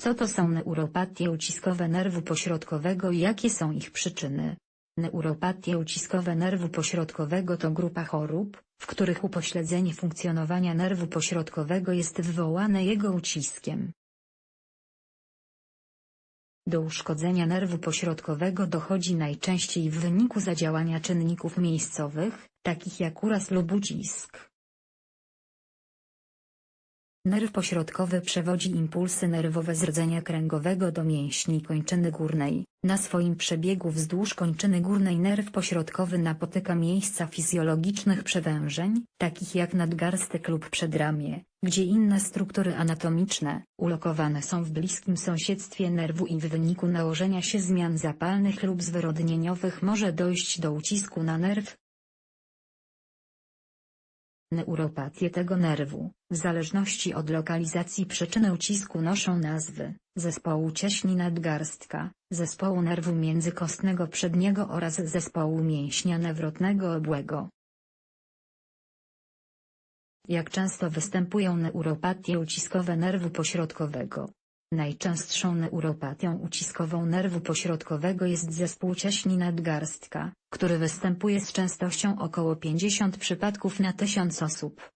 Co to są neuropatie uciskowe nerwu pośrodkowego i jakie są ich przyczyny? Neuropatie uciskowe nerwu pośrodkowego to grupa chorób, w których upośledzenie funkcjonowania nerwu pośrodkowego jest wywołane jego uciskiem. Do uszkodzenia nerwu pośrodkowego dochodzi najczęściej w wyniku zadziałania czynników miejscowych, takich jak uraz lub ucisk. Nerw pośrodkowy przewodzi impulsy nerwowe z rdzenia kręgowego do mięśni kończyny górnej. Na swoim przebiegu wzdłuż kończyny górnej nerw pośrodkowy napotyka miejsca fizjologicznych przewężeń, takich jak nadgarstek lub przedramię, gdzie inne struktury anatomiczne, ulokowane są w bliskim sąsiedztwie nerwu i w wyniku nałożenia się zmian zapalnych lub zwyrodnieniowych może dojść do ucisku na nerw, Neuropatie tego nerwu, w zależności od lokalizacji przyczyny ucisku noszą nazwy, zespołu cieśni nadgarstka, zespołu nerwu międzykostnego przedniego oraz zespołu mięśnia nawrotnego obłego. Jak często występują neuropatie uciskowe nerwu pośrodkowego? Najczęstszą neuropatią uciskową nerwu pośrodkowego jest zespół cieśni nadgarstka, który występuje z częstością około 50 przypadków na tysiąc osób.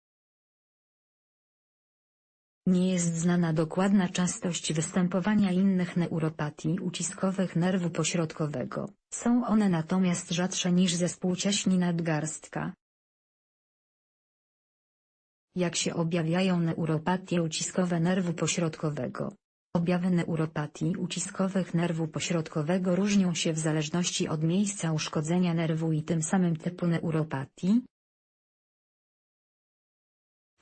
Nie jest znana dokładna częstość występowania innych neuropatii uciskowych nerwu pośrodkowego, są one natomiast rzadsze niż zespół cieśni nadgarstka. Jak się objawiają neuropatie uciskowe nerwu pośrodkowego? Objawy neuropatii uciskowych nerwu pośrodkowego różnią się w zależności od miejsca uszkodzenia nerwu i tym samym typu neuropatii.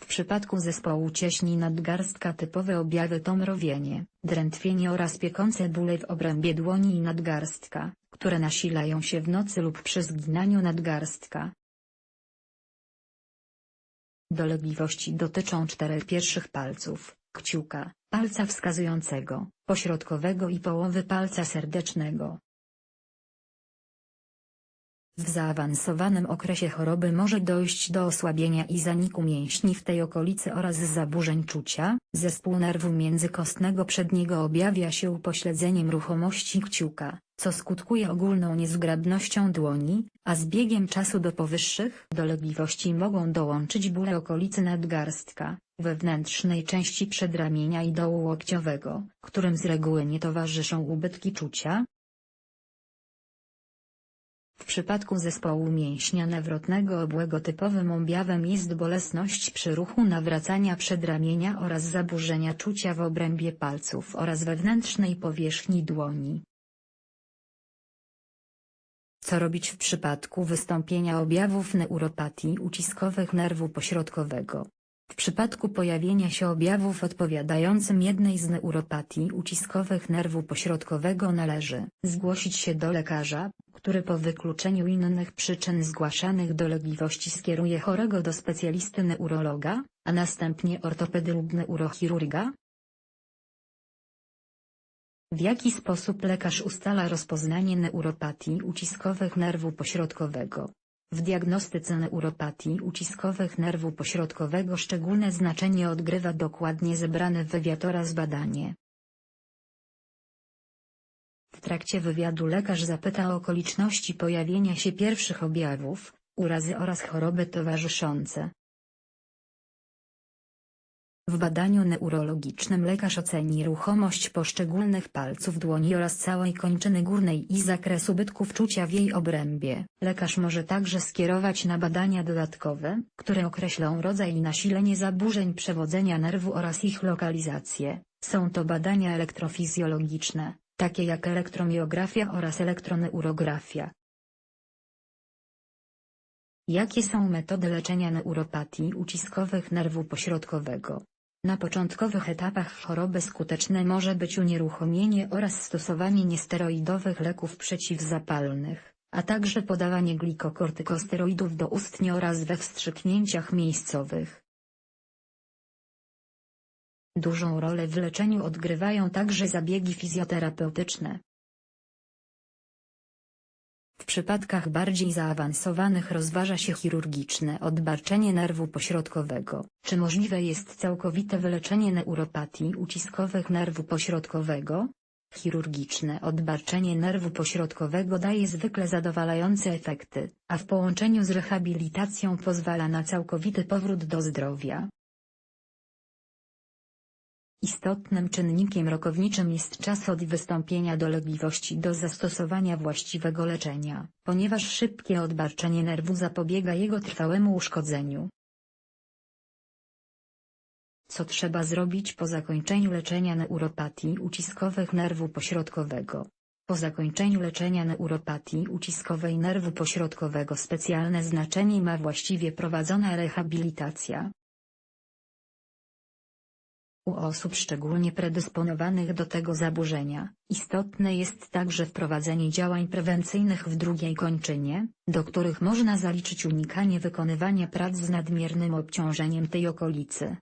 W przypadku zespołu cieśni nadgarstka typowe objawy to mrowienie, drętwienie oraz piekące bóle w obrębie dłoni i nadgarstka, które nasilają się w nocy lub przy zginaniu nadgarstka. Dolegliwości dotyczą czterech pierwszych palców, kciuka, palca wskazującego, pośrodkowego i połowy palca serdecznego. W zaawansowanym okresie choroby może dojść do osłabienia i zaniku mięśni w tej okolicy oraz zaburzeń czucia. Zespół nerwu międzykostnego przedniego objawia się upośledzeniem ruchomości kciuka, co skutkuje ogólną niezgrabnością dłoni, a z biegiem czasu do powyższych dolegliwości mogą dołączyć bóle okolicy nadgarstka, wewnętrznej części przedramienia i dołu łokciowego, którym z reguły nie towarzyszą ubytki czucia, w przypadku zespołu mięśnia nawrotnego obłego typowym objawem jest bolesność przy ruchu nawracania przedramienia oraz zaburzenia czucia w obrębie palców oraz wewnętrznej powierzchni dłoni. Co robić w przypadku wystąpienia objawów neuropatii uciskowych nerwu pośrodkowego? W przypadku pojawienia się objawów odpowiadającym jednej z neuropatii uciskowych nerwu pośrodkowego należy zgłosić się do lekarza, który po wykluczeniu innych przyczyn zgłaszanych dolegliwości skieruje chorego do specjalisty neurologa, a następnie ortopedy lub neurochirurga. W jaki sposób lekarz ustala rozpoznanie neuropatii uciskowych nerwu pośrodkowego? W diagnostyce neuropatii uciskowych nerwu pośrodkowego szczególne znaczenie odgrywa dokładnie zebrane w wywiad oraz badanie. W trakcie wywiadu lekarz zapyta o okoliczności pojawienia się pierwszych objawów, urazy oraz choroby towarzyszące. W badaniu neurologicznym lekarz oceni ruchomość poszczególnych palców dłoni oraz całej kończyny górnej i zakres ubytków czucia w jej obrębie. Lekarz może także skierować na badania dodatkowe, które określą rodzaj i nasilenie zaburzeń przewodzenia nerwu oraz ich lokalizację. Są to badania elektrofizjologiczne, takie jak elektromiografia oraz elektroneurografia. Jakie są metody leczenia neuropatii uciskowych nerwu pośrodkowego? Na początkowych etapach choroby skuteczne może być unieruchomienie oraz stosowanie niesteroidowych leków przeciwzapalnych, a także podawanie glikokortykosteroidów doustnie oraz we wstrzyknięciach miejscowych. Dużą rolę w leczeniu odgrywają także zabiegi fizjoterapeutyczne. Przypadkach bardziej zaawansowanych rozważa się chirurgiczne odbarczenie nerwu pośrodkowego. Czy możliwe jest całkowite wyleczenie neuropatii uciskowych nerwu pośrodkowego? Chirurgiczne odbarczenie nerwu pośrodkowego daje zwykle zadowalające efekty, a w połączeniu z rehabilitacją pozwala na całkowity powrót do zdrowia. Istotnym czynnikiem rokowniczym jest czas od wystąpienia dolegliwości do zastosowania właściwego leczenia, ponieważ szybkie odbarczenie nerwu zapobiega jego trwałemu uszkodzeniu. Co trzeba zrobić po zakończeniu leczenia neuropatii uciskowych nerwu pośrodkowego? Po zakończeniu leczenia neuropatii uciskowej nerwu pośrodkowego specjalne znaczenie ma właściwie prowadzona rehabilitacja. U osób szczególnie predysponowanych do tego zaburzenia, istotne jest także wprowadzenie działań prewencyjnych w drugiej kończynie, do których można zaliczyć unikanie wykonywania prac z nadmiernym obciążeniem tej okolicy.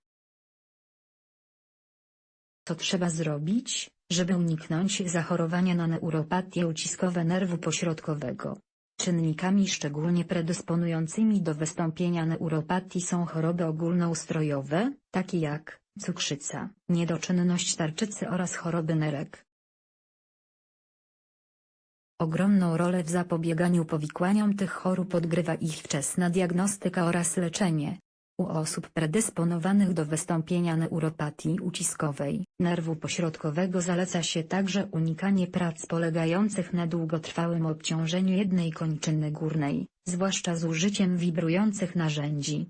Co trzeba zrobić, żeby uniknąć zachorowania na neuropatię uciskowe nerwu pośrodkowego? Czynnikami szczególnie predysponującymi do wystąpienia neuropatii są choroby ogólnoustrojowe, takie jak cukrzyca, niedoczynność tarczycy oraz choroby nerek. Ogromną rolę w zapobieganiu powikłaniom tych chorób odgrywa ich wczesna diagnostyka oraz leczenie. U osób predysponowanych do wystąpienia neuropatii uciskowej. Nerwu pośrodkowego zaleca się także unikanie prac polegających na długotrwałym obciążeniu jednej kończyny górnej, zwłaszcza z użyciem wibrujących narzędzi,